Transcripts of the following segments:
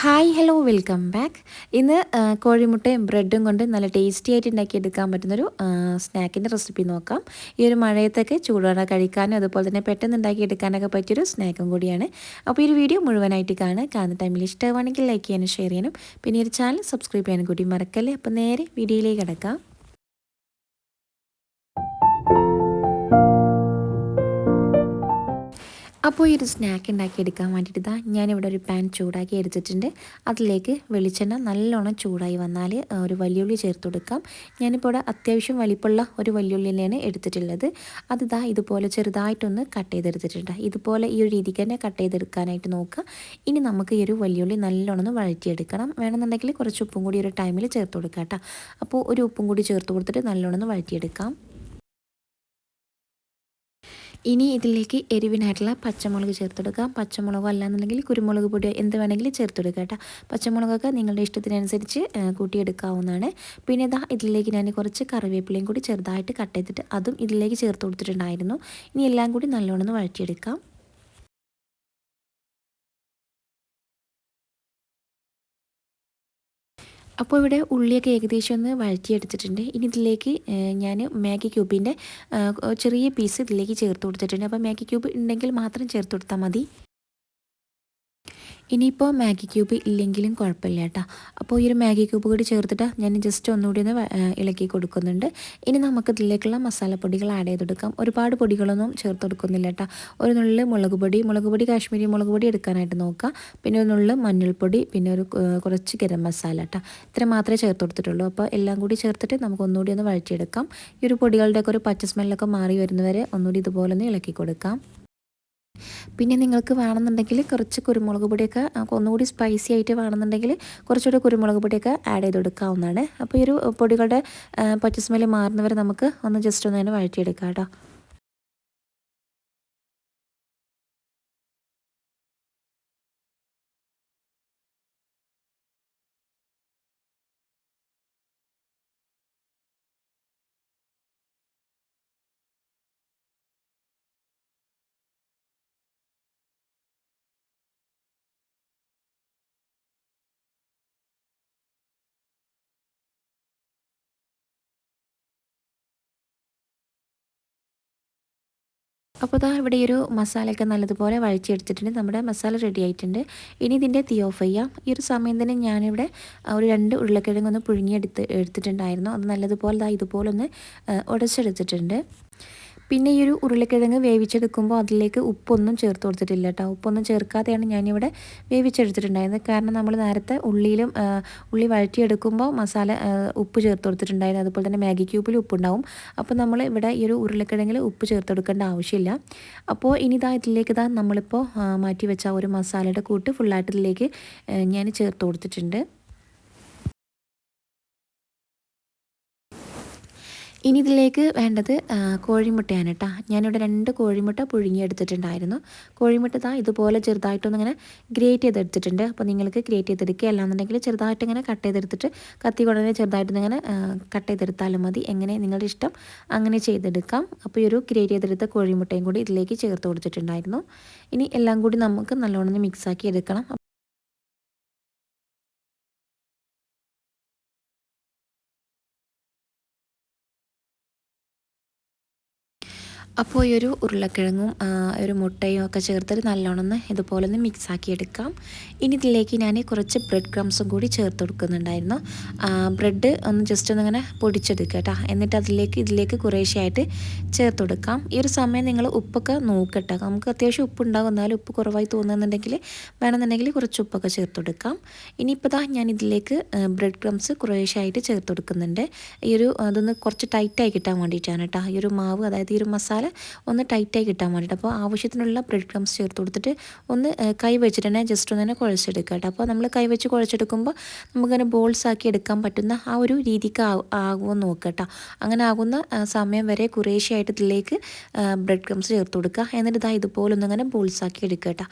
Hi hello welcome back ഇന്ന് കോഴിമുട്ടയും ബ്രെഡും കൊണ്ട് നല്ല ടേസ്റ്റി ആയിട്ട് ഉണ്ടാക്കി ഉണ്ടാക്കിയെടുക്കാൻ പറ്റുന്നൊരു സ്നാക്കിന്റെ റെസിപ്പി നോക്കാം. ഈ ഒരു മഴയത്തൊക്കെ ചൂടോടെ കഴിക്കാനും അതുപോലെ തന്നെ പെട്ടെന്ന് ഉണ്ടാക്കി ഉണ്ടാക്കിയെടുക്കാനൊക്കെ പറ്റിയൊരു സ്നാക്കും കൂടിയാണ്. അപ്പോൾ ഈ ഒരു വീഡിയോ മുഴുവനായിട്ട് കാണുക. കാണുന്ന ടൈമിൽ ഇഷ്ടമാണെങ്കിൽ ലൈക്ക് ചെയ്യാനും ഷെയർ ചെയ്യാനും. പിന്നെ ഒരു ചാനൽ സബ്സ്ക്രൈബ് ചെയ്യാനും കൂടി മറക്കല്ലേ? അപ്പോൾ നേരെ വീഡിയോയിലേക്ക് കിടക്കാം. അപ്പോൾ ഈ ഒരു സ്നാക്ക് ഉണ്ടാക്കി എടുക്കാൻ വേണ്ടിയിട്ട് ഇതാ ഞാനിവിടെ ഒരു പാൻ ചൂടാക്കി എടുത്തിട്ടുണ്ട് അതിലേക്ക് വെളിച്ചെണ്ണ നല്ലോണം ചൂടായി വന്നാൽ ഒരു വലിയുള്ളി ചേർത്ത് കൊടുക്കാം. ഞാനിപ്പോൾ ഇവിടെ അത്യാവശ്യം വലിപ്പമുള്ള ഒരു വലിയുള്ളിനെയാണ് എടുത്തിട്ടുള്ളത്. അതിതാ ഇതുപോലെ ചെറുതായിട്ടൊന്ന് കട്ട് ചെയ്തെടുത്തിട്ടുണ്ട്. ഇതുപോലെ ഈ ഒരു രീതിക്ക് തന്നെ കട്ട് ചെയ്തെടുക്കാനായിട്ട് നോക്കുക. ഇനി നമുക്ക് ഈ ഒരു വലിയുള്ളി നല്ലോണം ഒന്ന് വഴറ്റിയെടുക്കണം. വേണമെന്നുണ്ടെങ്കിൽ കുറച്ച് ഉപ്പും കൂടി ഒരു ടൈമിൽ ചേർത്ത് കൊടുക്കാം കേട്ടോ. അപ്പോൾ ഒരു ഉപ്പും കൂടി ചേർത്ത് കൊടുത്തിട്ട് നല്ലോണം ഒന്ന് വഴറ്റിയെടുക്കാം. ഇനി ഇതിലേക്ക് എരിവിനായിട്ടുള്ള പച്ചമുളക് ചേർത്തെടുക്കാം പച്ചമുളകോ അല്ലാന്നുണ്ടെങ്കിൽ കുരുമുളക് പൊടി എന്ത് വേണമെങ്കിലും ചേർത്തെടുക്കുക കേട്ടോ. പച്ചമുളകൊക്കെ നിങ്ങളുടെ ഇഷ്ടത്തിനനുസരിച്ച് കൂട്ടിയെടുക്കാവുന്നതാണ്. പിന്നെ ഇതാ ഇതിലേക്ക് ഞാൻ കുറച്ച് കറിവേപ്പിലയും കൂടി ചെറുതായിട്ട് കട്ട് ചെയ്തിട്ട് അതും ഇതിലേക്ക് ചേർത്ത് കൊടുത്തിട്ടുണ്ടായിരുന്നു. ഇനി എല്ലാം കൂടി നല്ലോണം വഴറ്റിയെടുക്കാം. അപ്പോൾ ഇവിടെ ഉള്ളിയൊക്കെ ഏകദേശം ഒന്ന് വഴറ്റിയെടുത്തിട്ടുണ്ട്. ഇനി ഇതിലേക്ക് ഞാൻ മാഗി ക്യൂബിന്റെ ചെറിയ പീസ് ഇതിലേക്ക് ചേർത്ത് കൊടുത്തിട്ടുണ്ട്. അപ്പോൾ മാഗി ക്യൂബ് ഉണ്ടെങ്കിൽ മാത്രം ചേർത്ത് കൊടുത്താൽ മതി. ഇനിയിപ്പോൾ മാഗി ക്യൂബ് ഇല്ലെങ്കിലും കുഴപ്പമില്ല കേട്ടോ. അപ്പോൾ ഈ ഒരു മാഗി ക്യൂബ് കൂടി ചേർത്തിട്ട് ഞാൻ ജസ്റ്റ് ഒന്നുകൂടി ഒന്ന് ഇളക്കി കൊടുക്കുന്നുണ്ട്. ഇനി നമുക്ക് ഇതിലേക്കുള്ള മസാലപ്പൊടികൾ ആഡ് ചെയ്ത് കൊടുക്കാം. ഒരുപാട് പൊടികളൊന്നും ചേർത്ത് കൊടുക്കുന്നില്ല കേട്ടോ. ഒരു നുള്ളിൽ മുളക് പൊടി മുളക് പൊടി കാശ്മീരി മുളക് പൊടി എടുക്കാനായിട്ട് നോക്കാം. പിന്നെ ഒരു നുള്ളിൽ മഞ്ഞൾപ്പൊടി പിന്നെ ഒരു കുറച്ച് ഗരം മസാല കേട്ടോ. ഇത്ര മാത്രമേ ചേർത്ത് കൊടുത്തിട്ടുള്ളൂ. അപ്പോൾ എല്ലാം കൂടി ചേർത്തിട്ട് നമുക്ക് ഒന്നുകൂടി ഒന്ന് വഴറ്റിയെടുക്കാം. ഈ ഒരു പൊടികളുടെയൊക്കെ ഒരു പച്ച സ്മെല്ലൊക്കെ മാറി വരുന്നവരെ ഒന്നുകൂടി ഇതുപോലെ ഒന്ന് ഇളക്കി കൊടുക്കാം. പിന്നെ നിങ്ങൾക്ക് വേണമെന്നുണ്ടെങ്കിൽ കുറച്ച് കുരുമുളക് പൊടിയൊക്കെ ഒന്നുകൂടി സ്പൈസി ആയിട്ട് വേണമെന്നുണ്ടെങ്കിൽ കുറച്ചുകൂടി കുരുമുളക് പൊടിയൊക്കെ ആഡ് ചെയ്ത് കൊടുക്കാവുന്നതാണ് അപ്പോൾ ഈ ഒരു പൊടികളുടെ പച്ച സ്മെല്ല് മാറുന്നവരെ നമുക്ക് ഒന്ന് ജസ്റ്റ് ഒന്ന് തന്നെ വഴറ്റിയെടുക്കാം കേട്ടോ. അപ്പോൾ ഇതാ ഇവിടെ ഒരു മസാലയൊക്കെ നല്ലതുപോലെ വഴിച്ചെടുത്തിട്ടുണ്ട് നമ്മുടെ മസാല റെഡി ആയിട്ടുണ്ട്. ഇനി ഇതിന്റെ തീ ഓഫ് ചെയ്യാം. ഈ ഒരു സമയം തന്നെ ഞാനിവിടെ ഒരു രണ്ട് ഉരുളക്കിഴങ്ങ് ഒന്ന് പുഴുങ്ങിയെടുത്ത് എടുത്തിട്ടുണ്ടായിരുന്നു. അത് നല്ലതുപോലെ ഇതാ ഇതുപോലെ ഒന്ന് ഉടച്ചെടുത്തിട്ടുണ്ട്. പിന്നെ ഈ ഒരു ഉരുളക്കിഴങ്ങ് വേവിച്ചെടുക്കുമ്പോൾ അതിലേക്ക് ഉപ്പൊന്നും ചേർത്ത് കൊടുത്തിട്ടില്ല കേട്ടോ. ഉപ്പൊന്നും ചേർക്കാതെയാണ് ഞാനിവിടെ വേവിച്ചെടുത്തിട്ടുണ്ടായിരുന്നത്. കാരണം നമ്മൾ നേരത്തെ ഉള്ളിയിലും ഉള്ളി വഴറ്റിയെടുക്കുമ്പോൾ മസാല ഉപ്പ് ചേർത്ത് കൊടുത്തിട്ടുണ്ടായിരുന്നു. അതുപോലെ തന്നെ മാഗി ക്യൂബിൽ ഉപ്പുണ്ടാവും. അപ്പോൾ നമ്മൾ ഇവിടെ ഈ ഒരു ഉരുളക്കിഴങ്ങിൽ ഉപ്പ് ചേർത്ത് കൊടുക്കേണ്ട ആവശ്യമില്ല. അപ്പോൾ ഇനി ഇതാ ഇതിലേക്ക് ഇതാ നമ്മളിപ്പോൾ മാറ്റി വെച്ച ഒരു മസാലയുടെ കൂട്ട് ഫുള്ളായിട്ട് ഇതിലേക്ക് ഞാൻ ചേർത്ത് കൊടുത്തിട്ടുണ്ട്. ഇനി ഇതിലേക്ക് വേണ്ടത് കോഴിമുട്ടയാണ് കേട്ടോ ഞാനിവിടെ രണ്ട് കോഴിമുട്ട പുഴുങ്ങിയെടുത്തിട്ടുണ്ടായിരുന്നു. കോഴിമുട്ട ഇതാ ഇതുപോലെ ചെറുതായിട്ടൊന്ന് ഇങ്ങനെ ഗ്രേറ്റ് ചെയ്തെടുത്തിട്ടുണ്ട്. അപ്പോൾ നിങ്ങൾക്ക് ഗ്രേറ്റ് ചെയ്തെടുക്കുക. അല്ലാന്നുണ്ടെങ്കിൽ ചെറുതായിട്ട് ഇങ്ങനെ കട്ട് ചെയ്തെടുത്തിട്ട് കത്തി കൊണ്ടനെ ചെറുതായിട്ടൊന്നിങ്ങനെ കട്ട് ചെയ്തെടുത്താലും മതി. എങ്ങനെ നിങ്ങളുടെ ഇഷ്ടം അങ്ങനെ ചെയ്തെടുക്കാം. അപ്പോൾ ഈ ഒരു ഗ്രേറ്റ് ചെയ്തെടുത്ത കോഴിമുട്ടയും കൂടി ഇതിലേക്ക് ചേർത്ത് കൊടുത്തിട്ടുണ്ടായിരുന്നു. ഇനി എല്ലാം കൂടി നമുക്ക് നല്ലോണം മിക്സാക്കി എടുക്കണം. അപ്പോൾ ഈ ഒരു ഉരുളക്കിഴങ്ങും ഒരു മുട്ടയും ഒക്കെ ചേർത്തിട്ട് നല്ലോണം ഇതുപോലെ ഒന്ന് മിക്സ് ആക്കി എടുക്കാം. ഇനി ഇതിലേക്ക് ഞാൻ കുറച്ച് ബ്രെഡ് ക്രംസും കൂടി ചേർത്ത് കൊടുക്കുന്നുണ്ടായിരുന്നു. ബ്രെഡ് ഒന്ന് ജസ്റ്റ് ഒന്ന് ഇങ്ങനെ പൊടിച്ചെടുക്കുക കേട്ടോ എന്നിട്ട് അതിലേക്ക് ഇതിലേക്ക് കുറേശ്ശെയായിട്ട് ചേർത്ത് കൊടുക്കാം. ഈ ഒരു സമയം നിങ്ങൾ ഉപ്പൊക്കെ നോക്കട്ടെ. നമുക്ക് അത്യാവശ്യം ഉപ്പ് ഉണ്ടാകും എന്നാലും ഉപ്പ് കുറവായി തോന്നുന്നുണ്ടെങ്കിൽ വേണമെന്നുണ്ടെങ്കിൽ കുറച്ച് ഉപ്പൊക്കെ ചേർത്ത് കൊടുക്കാം. ഇനിയിപ്പോൾ ദാ ഞാൻ ഇതിലേക്ക് ബ്രെഡ് ക്രംസ് കുറേശ്ശെയായിട്ട് ചേർത്ത് കൊടുക്കുന്നുണ്ട്. ഈ ഒരു അതൊന്ന് കുറച്ച് ടൈറ്റായി കിട്ടാൻ വേണ്ടിയിട്ടാണ് കേട്ടോ ഈ ഒരു മാവ് അതായത് ഈ ഒരു മസാല ഒന്ന് ടൈറ്റായി കിട്ടാൻ വേണ്ടിയിട്ട്. അപ്പോൾ ആവശ്യത്തിനുള്ള ബ്രെഡ് ക്രംസ് ചേർത്ത് കൊടുത്തിട്ട് ഒന്ന് കൈ വെച്ചിട്ട് തന്നെ ജസ്റ്റ് ഒന്ന് തന്നെ കുഴച്ചെടുക്കുക കേട്ടോ. അപ്പോൾ നമ്മൾ കൈ വെച്ച് കുഴച്ചെടുക്കുമ്പോൾ നമുക്കങ്ങനെ ബോൾസ് ആക്കി എടുക്കാൻ പറ്റുന്ന ആ ഒരു രീതിക്ക് ആകുമെന്ന് നോക്കുക കേട്ടോ. അങ്ങനെ ആകുന്ന സമയം വരെ കുറേശ്ശെയായിട്ട് ഇതിലേക്ക് ബ്രെഡ് ക്രംസ് ചേർത്ത് കൊടുക്കുക. എന്നിട്ട് ഇതാ ഇതുപോലെ ഒന്നിങ്ങനെ ബോൾസ് ആക്കി എടുക്കുക കേട്ടോ.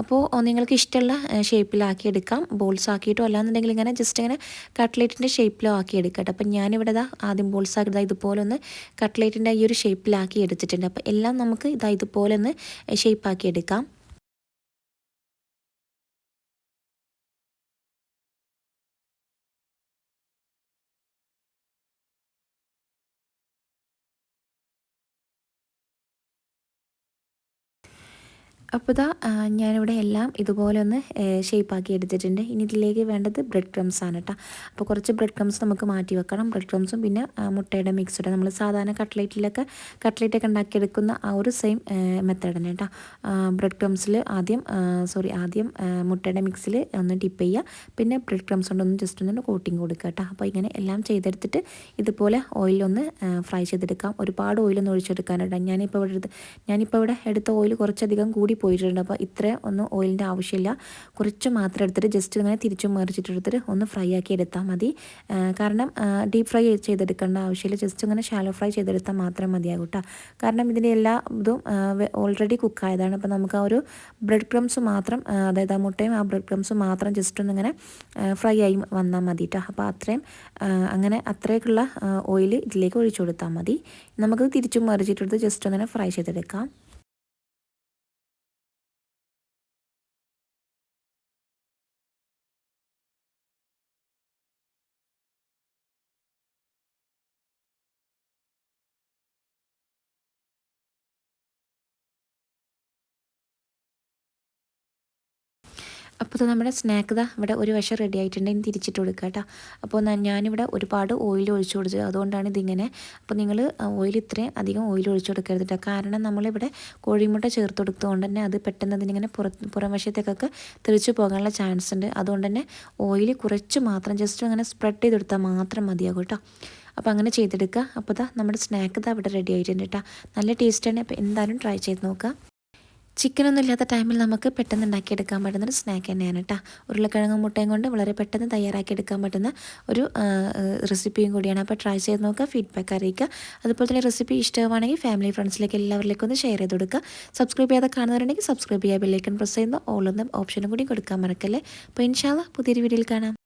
അപ്പോൾ നിങ്ങൾക്ക് ഇഷ്ടമുള്ള ഷേപ്പിലാക്കി എടുക്കാം. ബോൾസ് ആക്കിയിട്ടോ അല്ലാന്നുണ്ടെങ്കിൽ ഇങ്ങനെ ജസ്റ്റ് ഇങ്ങനെ കട്ട്ലേറ്റിന്റെ ഷേപ്പിലോ ആക്കി എടുക്കുക കേട്ടോ. അപ്പം ഞാനിവിടെ ആദ്യം ബോൾസ് ആക്കി ഇതുപോലെ ഒന്ന് കട്ട്ലേറ്റിന്റെ ഈ ഒരു ഷേപ്പിലാക്കി എടുത്തിട്ടുണ്ട്. അപ്പോൾ എല്ലാം നമുക്ക് ഇതാ ഇതുപോലെ ഒന്ന് ഷേപ്പാക്കി എടുക്കാം. അപ്പോൾ ഇതാ ഞാനിവിടെ എല്ലാം ഇതുപോലെ ഒന്ന് ഷേപ്പാക്കി എടുത്തിട്ടുണ്ട്. ഇനി ഇതിലേക്ക് വേണ്ടത് ബ്രെഡ് ക്രംസ് ആണ് കേട്ടോ അപ്പോൾ കുറച്ച് ബ്രെഡ് ക്രംസ് നമുക്ക് മാറ്റി വെക്കണം. ബ്രെഡ് ക്രംസും പിന്നെ മുട്ടയുടെ മിക്സ്ഡ് നമ്മൾ സാധാരണ കട്ട്ലേറ്റിലൊക്കെ കട്ട്ലേറ്റൊക്കെ ഉണ്ടാക്കിയെടുക്കുന്ന ആ ഒരു സെയിം മെത്തേഡ് തന്നെ കേട്ടോ ബ്രെഡ് ക്രംസിൽ ആദ്യം സോറി ആദ്യം മുട്ടയുടെ മിക്സിൽ ഒന്ന് ടിപ്പ് ചെയ്യുക. പിന്നെ ബ്രെഡ് ക്രംസ് കൊണ്ടൊന്ന് ജസ്റ്റ് ഒന്ന് കോട്ടിങ് കൊടുക്കുക കേട്ടോ അപ്പോൾ ഇങ്ങനെ എല്ലാം ചെയ്തെടുത്തിട്ട് ഇതുപോലെ ഓയിലൊന്ന് ഫ്രൈ ചെയ്തെടുക്കാം. ഒരുപാട് ഓയിലൊന്നും ഒഴിച്ചെടുക്കാനായിട്ടാണ് ഞാനിപ്പോൾ ഇവിടെ ഞാനിപ്പോൾ ഇവിടെ എടുത്ത ഓയിൽ കുറച്ചധികം കൂടി പോയിട്ടുണ്ട്. അപ്പോൾ ഇത്രയും ഒന്നും ഓയിലിന്റെ ആവശ്യമില്ല. കുറച്ച് മാത്രം എടുത്തിട്ട് ജസ്റ്റ് ഇങ്ങനെ തിരിച്ചും മറിച്ചിട്ടെടുത്തിട്ട് ഒന്ന് ഫ്രൈ ആക്കി എടുത്താൽ മതി. കാരണം ഡീപ്പ് ഫ്രൈ ചെയ്തെടുക്കേണ്ട ആവശ്യമില്ല. ജസ്റ്റ് ഇങ്ങനെ ഷാലോ ഫ്രൈ ചെയ്തെടുത്താൽ മാത്രം മതിയാകും കേട്ടോ കാരണം ഇതിന്റെ എല്ലാ ഇതും ഓൾറെഡി കുക്കായതാണ് അപ്പോൾ നമുക്ക് ആ ഒരു ബ്രെഡ് ക്രംസ് മാത്രം അതായത് ആ മുട്ടയും ആ ബ്രെഡ് ക്രംസ് മാത്രം ജസ്റ്റ് ഒന്ന് ഇങ്ങനെ ഫ്രൈ ആയി വന്നാൽ മതി കേട്ടോ അപ്പോൾ അത്രയും അങ്ങനെ അത്രയൊക്കെയുള്ള ഓയിൽ ഇതിലേക്ക് ഒഴിച്ചു കൊടുത്താൽ മതി. നമുക്ക് തിരിച്ചും മറിച്ചിട്ടെടുത്ത് ജസ്റ്റ് ഒന്നിനെ ഫ്രൈ ചെയ്തെടുക്കാം. അപ്പോൾ നമ്മുടെ സ്നാക്ക് ഇതാ ഇവിടെ ഒരു വശം റെഡി ആയിട്ടുണ്ട്. ഇനി തിരിച്ചിട്ട് കൊടുക്കുക കേട്ടോ. അപ്പോൾ ഞാനിവിടെ ഒരുപാട് ഓയിൽ ഒഴിച്ചു കൊടുത്തു അതുകൊണ്ടാണ് ഇതിങ്ങനെ. അപ്പോൾ നിങ്ങൾ ഓയിൽ ഇത്രയും അധികം ഓയിൽ ഒഴിച്ചു കൊടുക്കരുത് കേട്ടോ. കാരണം നമ്മളിവിടെ കോഴിമുട്ട ചേർത്ത് കൊടുത്തതുകൊണ്ട് തന്നെ അത് പെട്ടെന്ന് അതിനിങ്ങനെ പുറത്ത് പുറം വശത്തേക്കൊക്കെ തെറിച്ചു പോകാനുള്ള ചാൻസ് ഉണ്ട്. അതുകൊണ്ട് തന്നെ ഓയിൽ കുറച്ച് മാത്രം ജസ്റ്റ് അങ്ങനെ സ്പ്രെഡ് ചെയ്ത് കൊടുത്താൽ മാത്രം മതിയാകും കേട്ടോ. അപ്പോൾ അങ്ങനെ ചെയ്തെടുക്കുക. അപ്പോൾ ഇതാ നമ്മുടെ സ്നാക്ക് ഇതാ ഇവിടെ റെഡി ആയിട്ടുണ്ട് കേട്ടോ. നല്ല ടേസ്റ്റാണ് അപ്പോൾ എന്തായാലും ട്രൈ ചെയ്ത് നോക്കുക. ചിക്കനൊന്നും ഇല്ലാത്ത ടൈമിൽ നമുക്ക് പെട്ടെന്ന് ഉണ്ടാക്കിയെടുക്കാൻ പറ്റുന്ന ഒരു സ്നാക്ക് തന്നെയാണ് കേട്ടോ ഉരുളക്കിഴങ്ങും മുട്ടയും കൊണ്ട് വളരെ പെട്ടെന്ന് തയ്യാറാക്കിയെടുക്കാൻ പറ്റുന്ന ഒരു റെസിപ്പിയും കൂടിയാണ്. അപ്പോൾ ട്രൈ ചെയ്ത് നോക്കുക ഫീഡ്ബാക്ക് അറിയിക്കുക. അതുപോലെ തന്നെ റെസിപ്പി ഇഷ്ടമാണെങ്കിൽ ഫാമിലി ഫ്രണ്ട്സിലേക്ക് എല്ലാവരിലേക്കും ഒന്ന് ഷെയർ ചെയ്ത് കൊടുക്കുക. സബ്സ്ക്രൈബ് ചെയ്യാതെ കാണുന്നവരുണ്ടെങ്കിൽ സബ്സ്ക്രൈബ് ചെയ്യാൻ ബെല്ലേക്കൺ പ്രസ് ചെയ്യുന്ന ഓൾ എന്ന ഓപ്ഷനും കൂടി കൊടുക്കാൻ മറക്കല്ലേ. അപ്പോൾ ഇൻഷാല്ല പുതിയൊരു വീഡിയോയിൽ കാണാം.